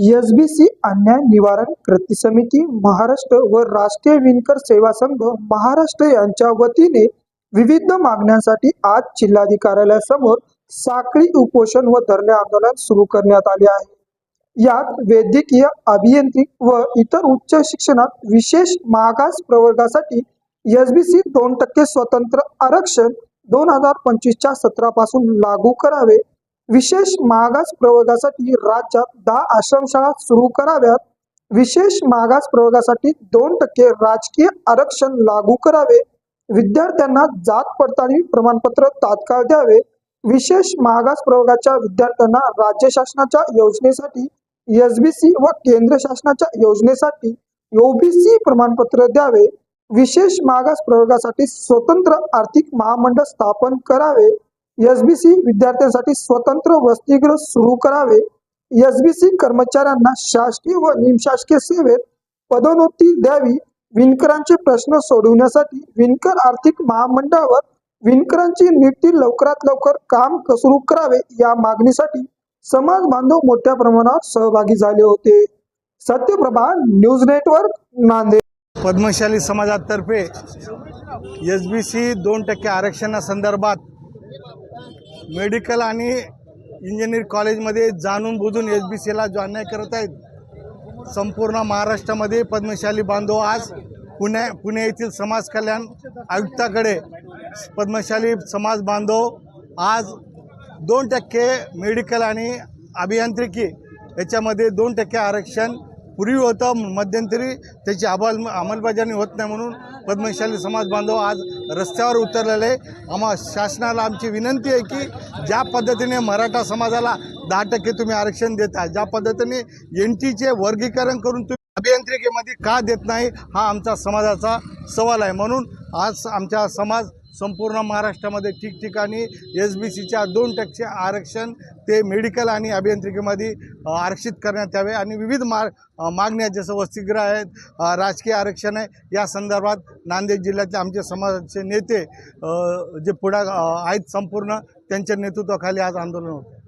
S B C अन्याय निवारण कृती समिती महाराष्ट्र व राष्ट्रीय विणकर सेवा संघ महाराष्ट्र यांच्या वतीने विविध मागण्यांसाठी आज जिल्हाधिकाऱ्यालयासमोर साखळी उपोषण व धरणे आंदोलन सुरू करण्यात आले आहे. यात वैद्यकीय अभियांत्रिक व इतर उच्च शिक्षणात विशेष मागास प्रवर्गासाठी एस बी सी दोन टक्के स्वतंत्र आरक्षण दोन हजार पंचवीसच्या सत्रापासून लागू करावे विशेष मागास प्रवर्गासाठी राज्यात दहा आश्रमशाळा सुरू कराव्यात. विशेष मागास प्रवर्गासाठी दोन टक्के राजकीय आरक्षण लागू करावे. विद्यार्थ्यांना जात पडताळणी प्रमाणपत्र तात्काळ द्यावे. विशेष मागास प्रवर्गाच्या विद्यार्थ्यांना राज्य शासनाच्या योजनेसाठी एस बी सी व केंद्र शासनाच्या योजनेसाठी ओबीसी प्रमाणपत्र द्यावे. विशेष मागास प्रवर्गासाठी स्वतंत्र आर्थिक महामंडळ स्थापन करावे. एसबीसी विद्यार्थ्यांसाठी स्वतंत्र वसतिगृह सुरू करावे. एसबीसी कर्मचाऱ्यांना शासकीय व निमशासकीय सेवेत पदोन्नती द्यावी. विणकरांचे प्रश्न सोडवण्यासाठी विणकर आर्थिक महामंडळावर विणकरांची नियुक्ती लवकरात लवकर काम सुरू करावे या मागणीसाठी समाज बांधव मोठ्या प्रमाणावर सहभागी झाले होते. Satyaprabha news network Nanded. Padmashali समाजातर्फे एस बी सी दोन टक्के आरक्षणासंदर्भात मेडिकल आणि इंजिनिअरिंग कॉलेजमध्ये जाणून बुजून एस बी सीला जॉईन अन्याय करत आहेत. संपूर्ण महाराष्ट्रामध्ये पद्मशाली बांधव आज पुण्या पुणे येथील समाज कल्याण आयुक्ताकडे पद्मशाली समाज बांधव आज दोन टक्के मेडिकल आणि अभियांत्रिकी याच्यामध्ये दोन टक्के आरक्षण पूर्वी होतं मध्यंतरी त्याची अमल अंमलबजावणी होत नाही म्हणून पद्मशाली समाज बांधव आज रस्त्यावर उतरलेले आम्हा शासनाला आमची विनंती आहे की ज्या पद्धतीने मराठा समाजाला दहा टक्के तुम्ही आरक्षण देता ज्या पद्धतीने एन टीचे वर्गीकरण करून तुम्ही अभियांत्रिकेमध्ये का देत नाही हा आमचा समाजाचा सवाल आहे. म्हणून आज आमचा समाज संपूर्ण महाराष्ट्रामध्ये ठिकठिकाणी एस बी सीच्या दोन टक्के आरक्षण ते मेडिकल आणि अभियांत्रिकीमध्ये आरक्षित करण्यात यावे आणि विविध मा मागण्या जसं वसतिगृह आहेत राजकीय आरक्षण आहे या संदर्भात नांदेड जिल्ह्यातले आमचे समाजाचे नेते जे पुढा आहेत संपूर्ण त्यांच्या नेतृत्वाखाली आज आंदोलन होतं.